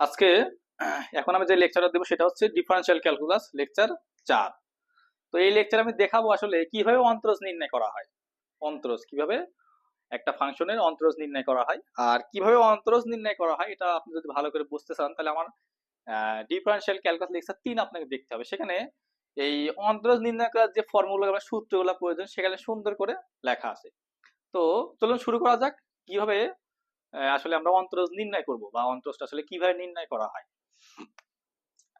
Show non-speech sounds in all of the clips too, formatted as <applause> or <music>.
আজকে, এখন আমি যে লেকচারটা দেবো সেটা হচ্ছে ডিফারেন্সিয়াল ক্যালকুলাস লেকচার চার। তো এই লেকচার আমি দেখাবো আসলে কীভাবে অন্তরজ নির্ণয় করা হয়। অন্তরজ কীভাবে একটা ফাংশনের অন্তরজ নির্ণয় করা হয় আর কীভাবে অন্তরজ নির্ণয় করা হয় এটা আপনি যদি ভালো করে বুঝতে চান, তাহলে আমার ডিফারেন্সিয়াল ক্যালকুলাস লেকচার তিন আপনাকে দেখতে হবে। সেখানে এই অন্তরজ নির্ণয় করার যে ফর্মুলা বা সূত্রগুলো প্রয়োজন, সেখানে সুন্দর করে লেখা আছে। তো চলুন শুরু করা যাক। কীভাবে আসলে আমরা অন্তরজ নির্ণয় করব বা অন্তরজটা আসলে কীভাবে নির্ণয় করা হয়।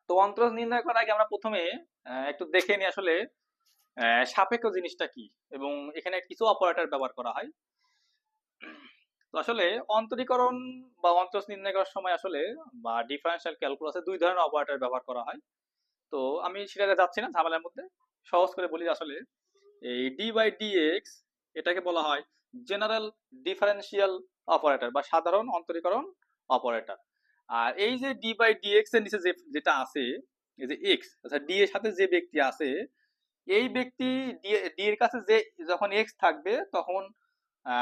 তো অন্তরজ নির্ণয় করার আগে আমরা প্রথমে একটু দেখে নিই আসলে সাপেক্ষ জিনিসটা কি এবং এখানে কিছু অপারেটর ব্যবহার করা হয়। তো আসলে অন্তরীকরণ বা অন্তরজ নির্ণয় করার সময় আসলে বা ডিফারেন্সিয়াল ক্যালকুলাসে দুই ধরনের অপারেটর ব্যবহার করা হয়। তো আমি সেটাতে যাচ্ছি না ঝামেলার মধ্যে। সহজ করে বলি আসলে এই ডি বাই ডিএক্স এটাকে বলা হয় জেনারেল ডিফারেন্সিয়াল অপারেটর বা সাধারণ অন্তরীকরণ অপারেটর। আর এই যে ডি বাই ডিএক্স এর নিচে যেটা আছে, এই যে এক্স অর্থাৎ ডি এর সাথে যে ব্যক্তি আছে, এই ব্যক্তি ডি এর কাছে যে যখন এক্স থাকবে, তখন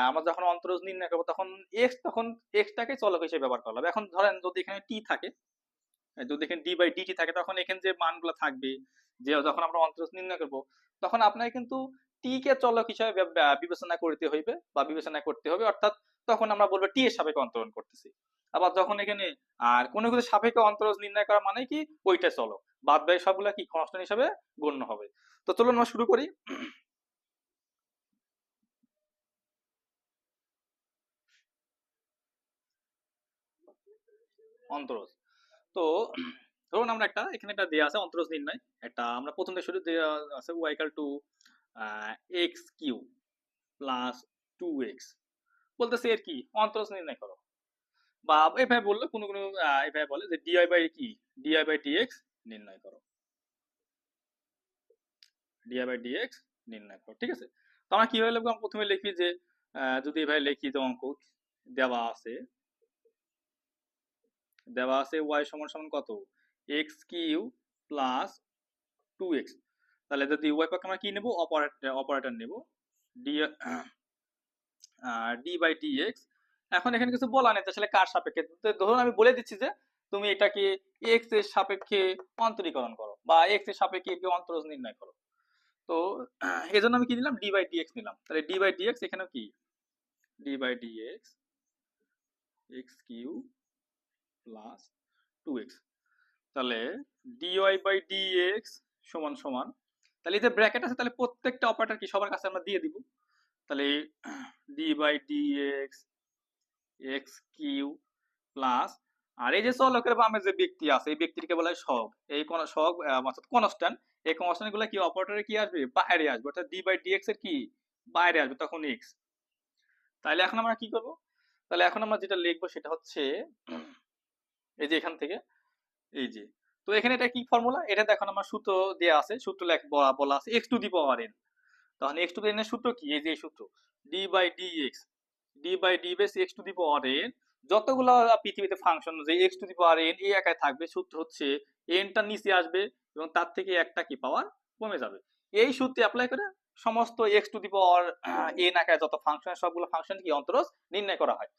আমরা যখন অন্তরজ নির্ণয় করব, তখন এক্স তখন এক্সটাকে চলক হিসেবে ব্যবহার করা হবে। এখন ধরেন যদি এখানে টি থাকে, যদি এখানে ডি বাই ডিটি থাকে, তখন এখানে যে মানগুলো থাকবে, যে যখন আমরা অন্তরজ নির্ণয় করব, তখন আপনাকে কিন্তু টি কে চলক হিসাবে বিবেচনা করতে হইবে বা বিবেচনা করতে হবে, অর্থাৎ তখন আমরা বলব টি এর সাপেক্ষে অন্তরণ করতেছি। আবার যখন এখানে, আর কোনো কিছু সাপেক্ষে অন্তরজ নির্ণয় করা মানে কি? ওইটা চলো বাদ বাকি সবগুলা কি কনস্ট্যান্ট হিসাবে গণ্য হবে। তো চলুন আমরা শুরু করি। অন্তরজ। তো ধরুন আমরা একটা, এখানে একটা দেয়া আছে অন্তরজ নির্ণয়। একটা আমরা প্রথম থেকে শুরু দেয়া আছে equal to x cube plus two x বলতেছে এর কি? অন্তরজ নির্ণয় করো। বা এভাবে বললে কোনো কোনো এভাবে বলে যে ডিআই বাই কি? D y by d x নির্ণয় করো। ডিআই বাই ডিএক্স নির্ণয় করো, ঠিক আছে? তো আমরা কীভাবে লিখব? আমরা প্রথমে লিখি যে যদি এভাবে লিখি তো অঙ্ক দেওয়া আছে দেওয়া আছে y সমান সমান কত? X cube plus two x তাহলে যদি y পক্ষে আমরা কি নেব? অপারেটর অপারেটর নেব। D d by d x এখন এখানে কিছু বলা নেই আসলে কার সাপেক্ষে? ধরুন আমি বলে দিচ্ছি যে তুমি এটাকে এক্সের সাপেক্ষে অন্তরীকরণ করো বা এক্সের সাপেক্ষে একে অন্তরজ নির্ণয় করো। তো এই জন্য আমি কি নিলাম ডি বাই ডি এক্স নিলাম। তাহলে ডি বাই ডি এক্স এখানে কি? D by d x x cube plus two x তাহলে d y by d x সমান সমান তাহলে এই যে ব্র্যাকেট আছে, তাহলে প্রত্যেকটা অপারেটর কি সবার কাছে আমরা দিয়ে দিব? তাহলে d by d x x cube plus আর এই যে চলকের বামে যে ব্যক্তি আছে, এই ব্যক্তিকে বলা হয় সহগ। এই কোন সহগ অর্থাৎ কনস্ট্যান্ট এই কনস্ট্যান্টগুলো কি অপারেটরে কি আসবে? বাইরে আসবে। অর্থাৎ ডি বাই ডি এক্সের কি? বাইরে আসবে, তখন এক্স তাহলে এখন আমরা কি করব? তাহলে এখন আমরা যেটা লিখব সেটা হচ্ছে, এই যে এখান থেকে, এই যে তো এখানে এটা কি ফর্মুলা এটা দেখো আমার সূত্র দেয়া আছে, সূত্র লেখ বলা আছে x to the power n তখন এক্স টু দি এন এর সূত্র কি? এই যে সূত্র। D by d x d by d base x to the power n যতগুলো পৃথিবীতে ফাংশন যে x to the power n এই একায় থাকবে, সূত্র হচ্ছে এনটা নিচে আসবে এবং তার থেকে একটা কি? পাওয়ার কমে যাবে। এই সূত্রে অ্যাপ্লাই করে সমস্ত x to the power n আকারে যত ফাংশন সবগুলো ফাংশন কি? অন্তরজ নির্ণয় করা হয়।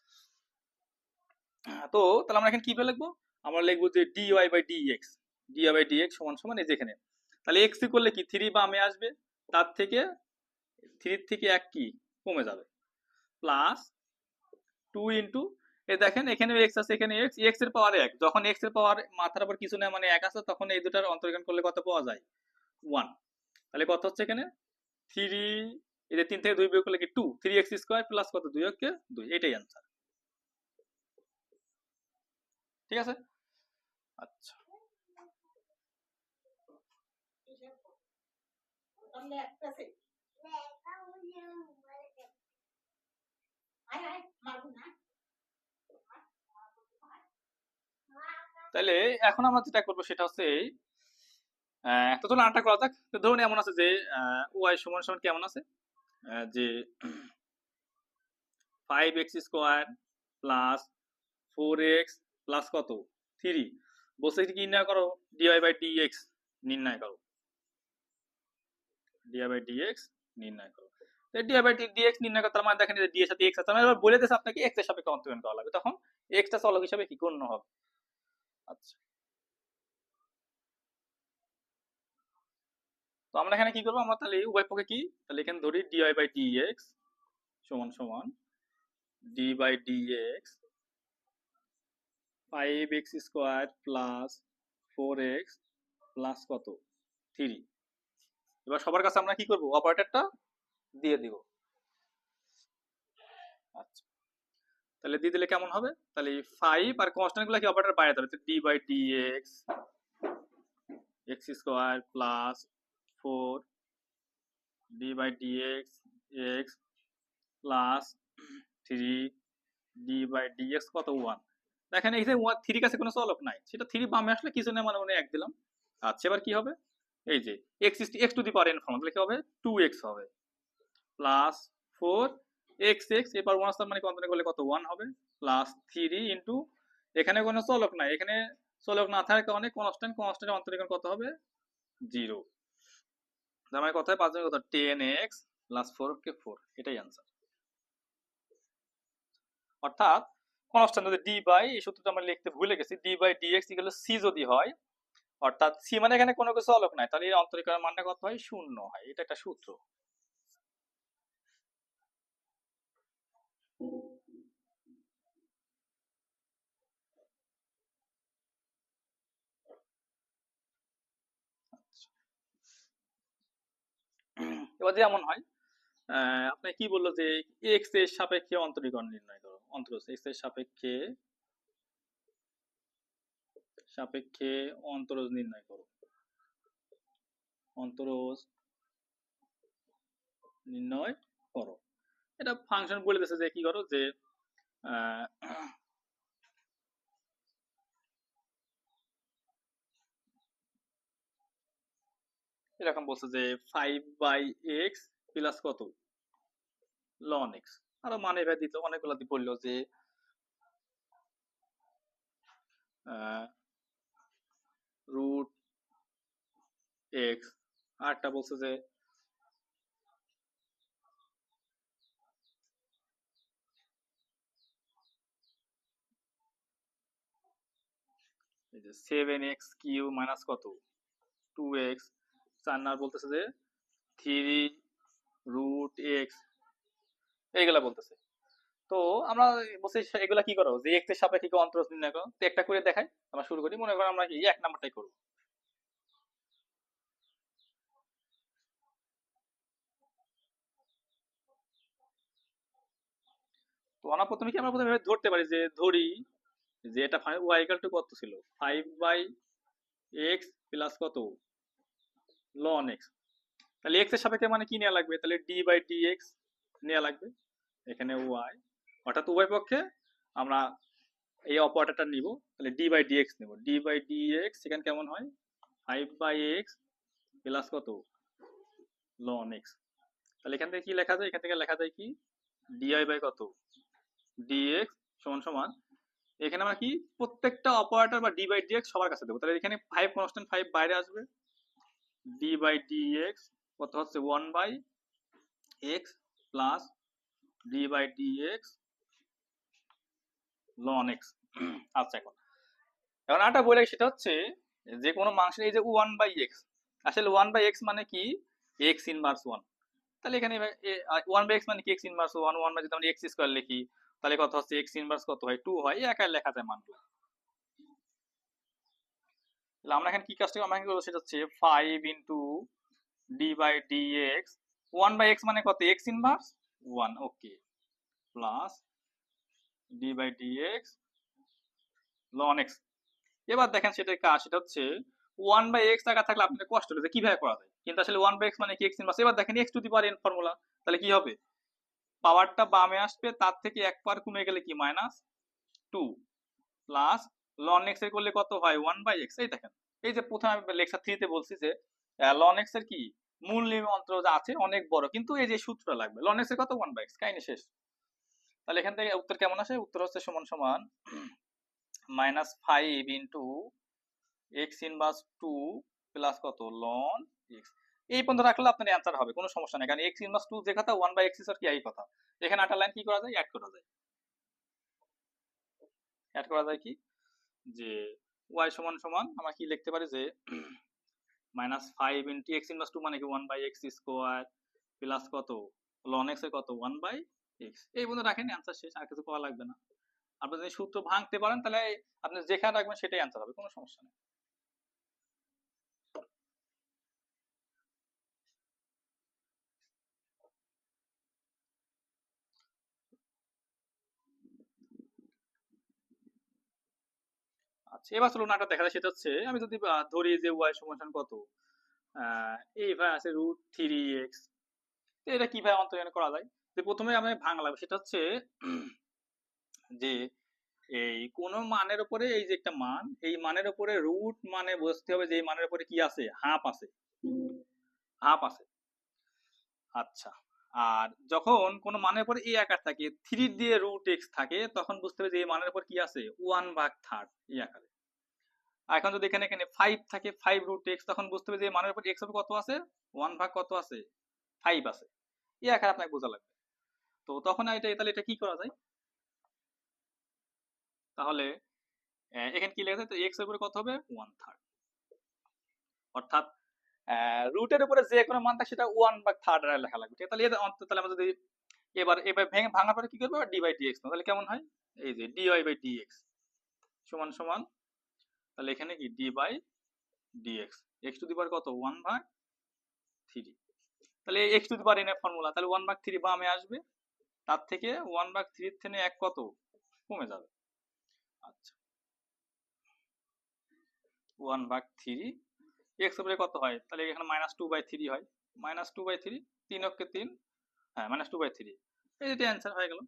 তো তাহলে আমরা এখানে কি লিখব? আমরা লিখব যে d y by d x d y by d x সমান সমান এই যেখানে তাহলে এক্স করলে কি? থ্রি বামে আসবে, তার থেকে থ্রি থেকে এক কি? কমে যাবে। প্লাস টু ইন্টু এ দেখেন এখানে এক্স আছে, এখানে এক্স এক্সের পাওয়ার এক। যখন এক্সের পাওয়ার মাথার উপর কিছু নেই মানে এক আছে, তখন এই দুটার অন্তর্গণ করলে কত পাওয়া যায়? ওয়ান তাহলে কত হচ্ছে এখানে? থ্রি যে তিন থেকে দুই বিয়োগ করলে কি? Two three x square plus কত? দুই অক্ষে দুই। এটাই অ্যান্সার ঠিক আছে? আচ্ছা। তাহলে এখন আমরা যেটা করব সেটা হচ্ছে এই, তো চলুন আটটা করা যাক। ধরুন এমন আছে যে ওয়াই সমান সমান কেমন আছে? যে five x square plus four x plus কত? থ্রি বসে কি নির্ণয় করো? ডিওয়াই বাই ডি এক্স নির্ণয় করো। ডিওয়াই বাই ডিএক্স নির্ণয় করো। ডিওয়াই বাই নির্ণয় করতে মানে এবার বলে দিয়েছি আপনাকে এক্স সাপেক্ষে অন্তরণ করা লাগবে। তখন এক্সটা চলক হিসাবে কি গণ্য হবে? আচ্ছা। তো আমরা এখানে কি করব? আমরা তাহলে উভয় পক্ষে কি? তাহলে এখানে ধরি ডিআই বাই ডিএক্স সমান সমান d by d x five x square plus four x plus কত? থ্রি এবার সবার কাছে আমরা কি করব? অপারেটরটা দিয়ে দিব। আচ্ছা। তাহলে দিয়ে দিলে কেমন হবে? তাহলে ফাইভ আর কনস্ট্যান্টগুলো কি অপারেটর বাইরে যাবে d by d x x square plus four d by d x x plus three d by d x কত? ওয়ান দেখেন, এই যে ওয়ান থ্রি কাছে কোনো চলক নাই। সেটা থ্রি বামে আসলে কিছু নেই মানে মনে এক দিলাম? আচ্ছা এবার কি হবে? এই যে x x to the power n form তাহলে কি হবে? টু এক্স হবে। প্লাস ফোর এক্স এক্স এবার ওয়ান স্টার মানে কন্টিনিউ করলে কত? ওয়ান হবে। প্লাস থ্রি ইন্টু এখানে কোনো চলক নাই। এখানে চলক না থাকার কারণে কনস্ট্যান্ট কনস্ট্যান্ট অন্তরীকরণ কত হবে? জিরো তার মানে কত হয় পাঁচ কত টেন এক্স প্লাস ফোর কে ফোর এটাই আনসার অর্থাৎ কনস্ট্যান্ট যদি ডি বাই এই সূত্রটা আমরা লিখতে ভুলে গেছি d by d x c যদি হয় অর্থাৎ সি মানে এখানে কোনো কিছু অলক নাই। তাহলে এর অন্তরীকরণ মানটা কত হয়? শূন্য হয়। এটা একটা সূত্র। এবার যেমন হয় আপনি কি বলল যে এক্সের সাপেক্ষে অন্তরীকরণ নির্ণয় করো? অন্তর এক্সের সাপেক্ষে সাপেক্ষে অন্তরজ নির্ণয় করো। অন্তরজ নির্ণয় করো। এটা ফাংশন বলে দিয়েছে যে কি করো? যে এরকম বলছে যে ফাইভ বাই এক্স প্লাস কত? লন এক্স আরও মানে ভাই দিতে, অনেকগুলো বলল যে রুট এক্স আরটা বলছে যে যে সেভেন এক্স কিউ মাইনাস কত? টু এক্স চার নাম্বার বলতেছে যে থ্রি রুট এক্স এইগুলা বলতেছে। তো আমরা বলছি এগুলা কি করো? যে এক্সের সাপেক্ষে অন্তরজ নির্ণয় করো, তো একটা করে দেখাই, আমরা শুরু করি। মনে করো আমরা কি এক নাম্বারটাই করব। তো কি আমরা প্রথমে ধরতে পারি যে ধরি যে এটা ওয়াই ইকাল টু কত ছিল? ফাইভ বাই এক্স প্লাস কত? লন এক্স তাহলে এক্সের সাপেক্ষে মানে কি নেওয়া লাগবে? তাহলে ডি বাই ডি এক্স নেওয়া লাগবে। এখানে ওয়াই অর্থাৎ উভয় পক্ষে আমরা এই অপারেটরটা নিব, তাহলে ডি বাই ডি এক্স নেব। ডি বাই ডি এক্স সেখানে কেমন হয়? ফাইভ বাই এক্স প্লাস কত? লন এক্স তাহলে এখান থেকে কি লেখা যায়? এখান থেকে লেখা যায় কি? ডিআই বাই কত? ডিএক্স সমান সমান। এখানে আমরা কি? প্রত্যেকটা অপারেটর বা ডি বাই ডিএক্স সবার কাছে দেবো। তাহলে এখানে ফাইভ কনস্ট্যান্ট ফাইভ বাইরে আসবে। ডি বাই ডিএক্স কত হচ্ছে? One by x plus d by d x ln x আচ্ছা এখন। এখন আরেকটা বলে সেটা হচ্ছে যে কোনো মাংসের এই যে ওয়ান বাই এক্স আসলে ওয়ান বাই এক্স মানে কি? এক্স ইনভার্স ওয়ান তাহলে এখানে ওয়ান বাই এক্স মানে কি x inverse one one by যদি আমরা এক্স স্কোয়ার লিখি, তাহলে কত হচ্ছে? এক্স ইনভার্স কত হয়? টু হয়। একাই লেখা যায় মানগুলো। তাহলে আমরা এখানে কি কাজটা এখানে করব? সেটা হচ্ছে five into d by d x one by x মানে কত? X inverse one okay plus ln x এবার দেখেন সেটা কাজ, সেটা হচ্ছে ওয়ান বাই এক্স টাকা থাকলে কষ্ট হচ্ছে কীভাবে করা যায়। কিন্তু আসলে ওয়ান বাই এক্স মানে কি এক্স ইনভার্স এবার দেখেন x to the power n formula তাহলে কি হবে? পাওয়ারটা বামে আসবে, তার থেকে এক পাওয়ার কমে গেলে কি? মাইনাস টু প্লাস লন এক্সের করলে কত হয়? ওয়ান বাই এক্স এই দেখেন। এই যে প্রথমে আমি লেকচার থ্রিতে বলছি যে লন এক্সের কি? মূল নিয়ম অন্তর আছে, অনেক বড়। কিন্তু এই যে সূত্রটা লাগবে লন এক্সের কত? ওয়ান বাই এক্স কাহিনী শেষ। তাহলে এখান থেকে উত্তর কেমন আসে? উত্তর হচ্ছে সমান সমান minus five into X inverse two plus কত? লন এক্স এই পর্যন্ত রাখলে আপনার অ্যান্সার হবে কোনো সমস্যা নেই। কারণ এক্স ইনভার্স টু যে কথা ওয়ান বাই এক্স কি এই কথা। এখানে একটা লাইন কি করা যায়? অ্যাড করা যায়। অ্যাড করা যায় কি? যে ওয়াই সমান সমান আমরা কি লিখতে পারি? যে minus five into x inverse two মানে কি? One by x square plus কত? লন এক্সের কত? ওয়ান বাই এক্স এই পর্যন্ত রাখেন অ্যান্সার শেষ, আর কিছু করা লাগবে না। আপনি যদি সূত্র ভাঙতে পারেন, তাহলে আপনি যেখানে রাখবেন, সেটাই অ্যান্সার হবে, কোনো সমস্যা নেই। আচ্ছা এবার চলুন একটা দেখা যায় সেটা হচ্ছে, আমি যদি ধরি যে ওয়াই সমান কত এই ভাই আছে রুট থ্রি এক্স এটা কীভাবে অন্তর্জন করা যায়? প্রথমে আমি ভাঙা লাগবে সেটা হচ্ছে যে এই কোন মানের উপরে এই যে একটা মান, এই মানের উপরে রুট মানে বুঝতে হবে যে এই মানের উপরে কি আছে? হাফ আছে। হাফ আছে। আচ্ছা। আর যখন কোন মানের উপরে এই আকার থাকে থ্রি দিয়ে রুট এক্স থাকে, তখন বুঝতে হবে যে এই মানের উপর কি আছে? ওয়ান ভাগ থার্ড এই আকারে। এখন যদি এখানে এখানে ফাইভ থাকে ফাইভ রুট এক্স তখন বুঝতে হবে যে মানের উপর এক্স কত আছে? ওয়ান ভাগ কত আছে? ফাইভ আছে। এই আকারে আপনাকে বোঝা লাগবে। তো তখন এটা তাহলে এটা কি করা যায়? তাহলে এখানে কি লেখা যায় তো এক্সের উপরে কত হবে? ওয়ান থার্ড অর্থাৎ রুটের উপরে যে কোনো মান থাকে সেটা ওয়ান বা থার্ড লেখা লাগবে। তাহলে তাহলে আমরা যদি এবার এবার ভেঙে, ভাঙার পরে কি করব? ডি বাই ডি এক্স তাহলে কেমন হয়? এই যে d y by d x সমান সমান, তাহলে এখানে কি? D by d x x to the power কত ওয়ান ভাগ থ্রি তাহলে এক্স টু দি পাওয়ার এনে ফর্মুলা তাহলে ওয়ান ভাগ থ্রি বামে আসবে। তার থেকে ওয়ান ভাগ থ্রির থেকে এক কত? কমে যাবে। আচ্ছা। ওয়ান ভাগ থ্রি এক্স উপরে কত হয়? তাহলে এখানে মাইনাস টু বাই থ্রি হয়। মাইনাস টু বাই থ্রি তিন অক্ষে তিন। হ্যাঁ মাইনাস টু বাই থ্রি এই যেটা অ্যান্সার হয়ে গেল।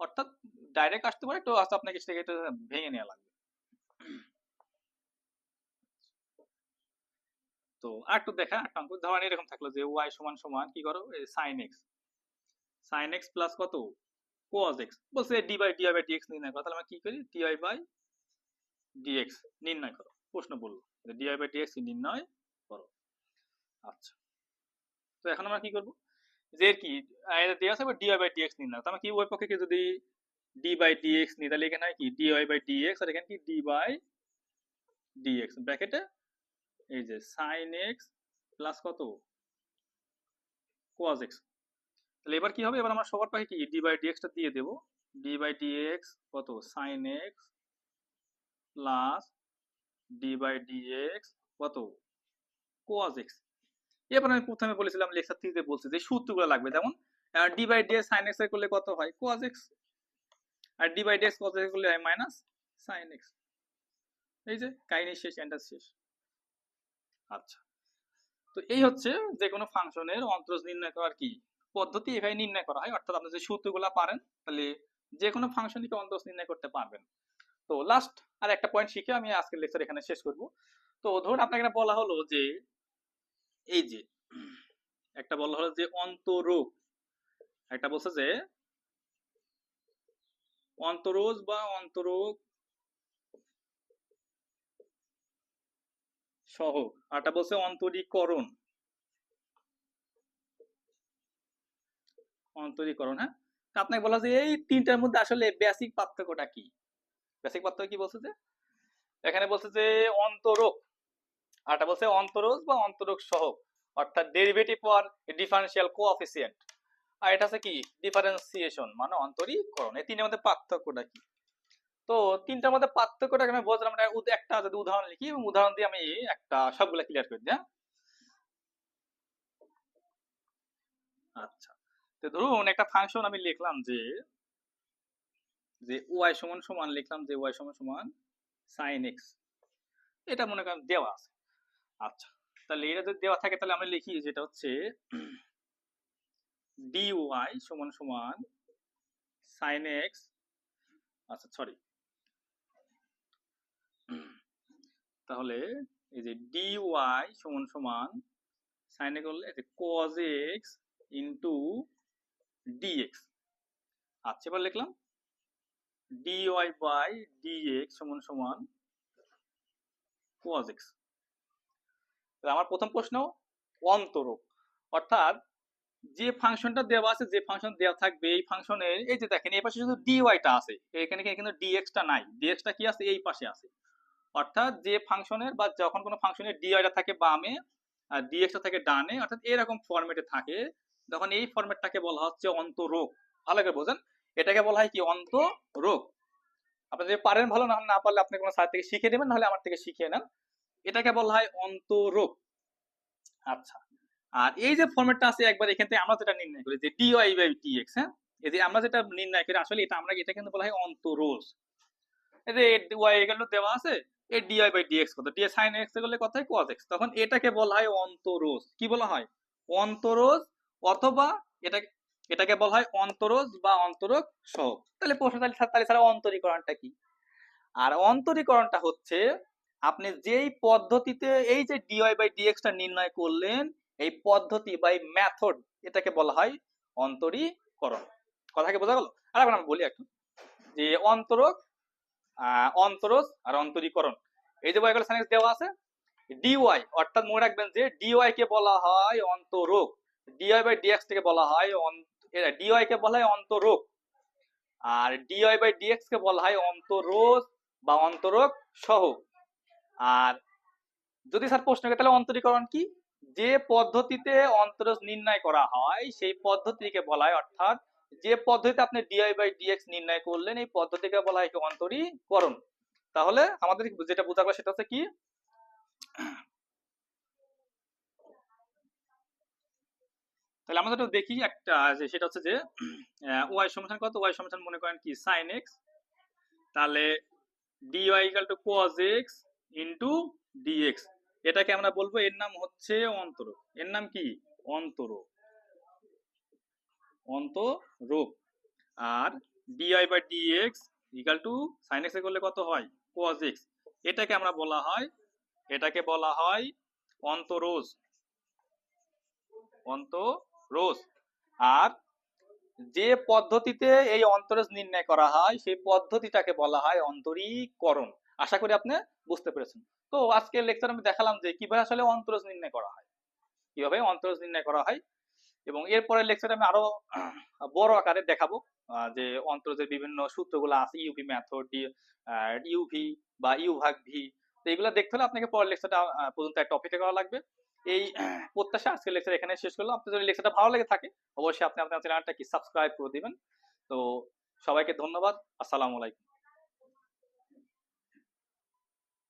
অর্থাৎ ডাইরেক্ট আসতে পারে, তো আসতে আপনাকে সেটাকে এটা ভেঙে নেওয়া লাগবে। তো আর একটু দেখা, একটা অঙ্ক। ধরেন এরকম থাকল যে ওয়াই সমান সমান কি করো? Sine x sine x plus কত? কোয়াস এক্স বলছে d by dy by dx নির্ণয় করো। তাহলে আমরা কি করি? ডিআই বাই ডিএক্স নির্ণয় করো। প্রশ্ন বলল ডিআই বাই ডিএক্স নির্ণয় করো। আচ্ছা। তো এখন আমরা কি করব? যে কি? দেওয়া আছে ডিআই বাই ডিএক্স নির্ণয়। তো আমরা কি ওই পক্ষে যদি ডি বাই ডিএক্স নিই, তাহলে এখানে কি? ডিআই বাই ডিএক্স আর এখানে কি? ডি বাই ডিএক্স ব্র্যাকেটে এই যে সাইন এক্স প্লাস কত? কোয়াস এক্স তাহলে এবার কি হবে? এবার আমরা সবার পাশে কি? ডি বাই ডিএক্সটা দিয়ে দেবো। ডি বাই ডিএক্স কত? Sine x plus d by dx কত? কোয়াস এক্স এবার আমি প্রথমে বলেছিলাম লেকচার থ্রিতে বলছি যে সূত্রগুলো লাগবে। যেমন ডি বাই ডিএক্স সাইন এক্সের করলে কত হয়? কোয়াস এক্স আর ডি বাই ডিএক্স কত করলে হয় মাইনাস সাইন এক্স এই যে কাহিনী শেষ এন্টার শেষ। আচ্ছা। তো এই হচ্ছে যে কোনো ফাংশনের অন্তরজ নির্ণয় করার কি? পদ্ধতি এভাবে নির্ণয় করা হয়। অর্থাৎ আপনি যে সূত্রগুলো পারেন, তাহলে যে কোনো ফাংশনকে অন্তরজ নির্ণয় করতে পারবেন। তো লাস্ট আর একটা পয়েন্ট শিখে আমি আজকের লেকচার এখানে শেষ করব। তো ধরুন আপনাকে বলা হলো যে, এই যে, একটা বলা হলো যে অন্তরোগ। একটা বলছে যে, অন্তরোজ বা অন্তরোগ সহ। আরটা বলছে অন্তরীকরণ। অন্তরীকরণ হ্যাঁ? তা আপনাকে বলা যে এই তিনটার মধ্যে আসলে বেসিক পার্থক্যটা কি? বেসিক পার্থক্য কি বলছে যে? এখানে বলছে যে অন্তরক। আরটা বলছে অন্তরজ বা অন্তরক সহ, অর্থাৎ ডেরিভেটিভ অর ডিফারেন্সিয়াল কোঅফিসিয়েন্ট আর এটা হচ্ছে কি? ডিফারেন্সিয়েশন মানে অন্তরীকরণ। এই তিনের মধ্যে পার্থক্যটা কি? তো তিনটার মধ্যে পার্থক্যটা আমি বলছিলাম উদ- একটা যদি উদাহরণ লিখি উদাহরণ দিয়ে আমি একটা সবগুলা ক্লিয়ার করে দিই হ্যাঁ? আচ্ছা। তো ধরুন একটা ফাংশন আমি লিখলাম যে যে ওয়াই সমান সমান লিখলাম যে ওয়াই সমান সমান সাইন এক্স এটা মনে করেন দেওয়া আছে। আচ্ছা তাহলে এটা যদি দেওয়া থাকে তাহলে আমরা লিখি যেটা হচ্ছে <clears throat> ডি ওয়াই সমান সমান সাইন এক্স আচ্ছা সরি <clears throat> তাহলে এই যে ডি ওয়াই সমান সমান সাইনে করলে কজ এক্স ইন্টু ডিএক্স আচ্ছা এবার লিখলাম। dy বাই dx সমান সমান x তাহলে আমার প্রথম প্রশ্ন, অন্তরক। অর্থাৎ যে ফাংশনটা দেওয়া আছে, যে ফাংশন দেওয়া থাকবে এই ফাংশনের এই যে দেখেন, এই পাশে শুধু ডিওয়াইটা আছে। এখানে কিন্তু ডিএক্সটা নাই। ডিএক্সটা কি আছে? এই পাশে আছে। অর্থাৎ যে ফাংশনের বা যখন কোনো ফাংশনের ডিওয়াইটা থাকে বামে, আর ডিএক্সটা থাকে ডানে, অর্থাৎ এরকম ফরম্যাটে থাকে। তখন এই ফরম্যাটটাকে বলা হচ্ছে অন্তরোগ, ভালো করে বোঝেন, এটাকে বলা হয় কি? অন্তরোগ। আপনি যদি পারেন ভালো, না না পারলে আপনি কোনো স্যার থেকে শিখে নেবেন নাহলে আমার থেকে শিখিয়ে নেন। এটাকে বলা হয় অন্তরোগ। আচ্ছা আর এই যে ফরম্যাটটা আছে, একবার এখান থেকে আমরা যেটা নির্ণয় করি, যে ডিওয়াই বাই ডিএক্স হ্যাঁ? এই যে আমরা যেটা নির্ণয় করি, আসলে এটা আমরা এটা কিন্তু বলা হয় অন্তরোজ এই যে ওয়াই এগুলো দেওয়া আছে, এই ডিওয়াই বাই ডিএক্স কত? ডি সাইন এক্স কত হয়? cos x তখন এটাকে বলা হয় অন্তরোজ কি বলা হয়? অন্তরোজ অথবা এটাকে এটাকে বলা হয় অন্তরোজ বা অন্তরক সহগ তাহলে প্রশ্ন তাহলে ছাড়া অন্তরীকরণটা কি? আর অন্তরীকরণটা হচ্ছে আপনি যেই পদ্ধতিতে এই যে ডিওয়াই বাই ডিএক্সটা নির্ণয় করলেন, এই পদ্ধতি বা এই মেথড এটাকে বলা হয় অন্তরীকরণ। কথা কি বোঝা গেল? আর এখন আমি বলি একটু যে অন্তরক অন্তরজ আর অন্তরীকরণ। এই যে বইগুলো দেওয়া আছে ডিওয়াই অর্থাৎ মনে রাখবেন যে ডিওয়াই কে বলা হয় অন্তরোগ। ডিওয়াই বাই ডিএক্স থেকে বলা হয় ডিওয়াই কে বলা হয় অন্তরোগ। আর ডিওয়াই বাই ডিএক্স কে বলা হয় অন্তরোজ বা অন্তরক সহ। আর যদি স্যার প্রশ্ন তাহলে অন্তরীকরণ কি? যে পদ্ধতিতে অন্তরজ নির্ণয় করা হয়, সেই পদ্ধতিকে বলা হয়, অর্থাৎ যে পদ্ধতিতে আপনি ডিআই বাই ডিএক্স নির্ণয় করলেন, এই পদ্ধতিকে বলা হয় অন্তরীকরণ। তাহলে আমাদের যেটা বোঝা গেল সেটা হচ্ছে কি? তাহলে আমরা যেটা দেখি একটা সেটা হচ্ছে যে ওয়াই সমাধান কত? ওয়াই সমাধান মনে করেন কি? সাইন এক্স তাহলে dy equal to cos x into dx এটাকে আমরা বলব এর নাম হচ্ছে অন্তর। এর নাম কি? অন্তর। অন্তরূপ আর dy by dx equal to sine x করলে কত হয়? কোজ এক্স এটাকে আমরা বলা হয়, এটাকে বলা হয় অন্তরোজ। অন্তরোজ আর যে পদ্ধতিতে এই অন্তরজ নির্ণয় করা হয়, সেই পদ্ধতিটাকে বলা হয় অন্তরীকরণ। আশা করি আপনি বুঝতে পেরেছেন। তো আজকের লেকচার আমি দেখালাম যে কীভাবে আসলে অন্তরজ নির্ণয় করা হয়, কীভাবে অন্তরজ নির্ণয় করা হয় এবং এরপরে লেকচারে আমি আরও <clears throat> বড় আকারে দেখাবো যে অন্তরজের বিভিন্ন সূত্রগুলো আছে ইউভি মেথড ইউভি বা ইউ ভাগ ভি তো এগুলো দেখতে হলে আপনাকে পরের লেকচারটা পর্যন্ত অপেক্ষা করা লাগবে। এই প্রত্যাশা আজকের লেকচার এখানে শেষ করল আপনার যদি লেকচারটা ভালো লেগে থাকে, অবশ্যই আপনি আপনার চ্যানেলটা কি সাবস্ক্রাইব করে দিবেন। তো সবাইকে ধন্যবাদ। আসসালামু আলাইকুম।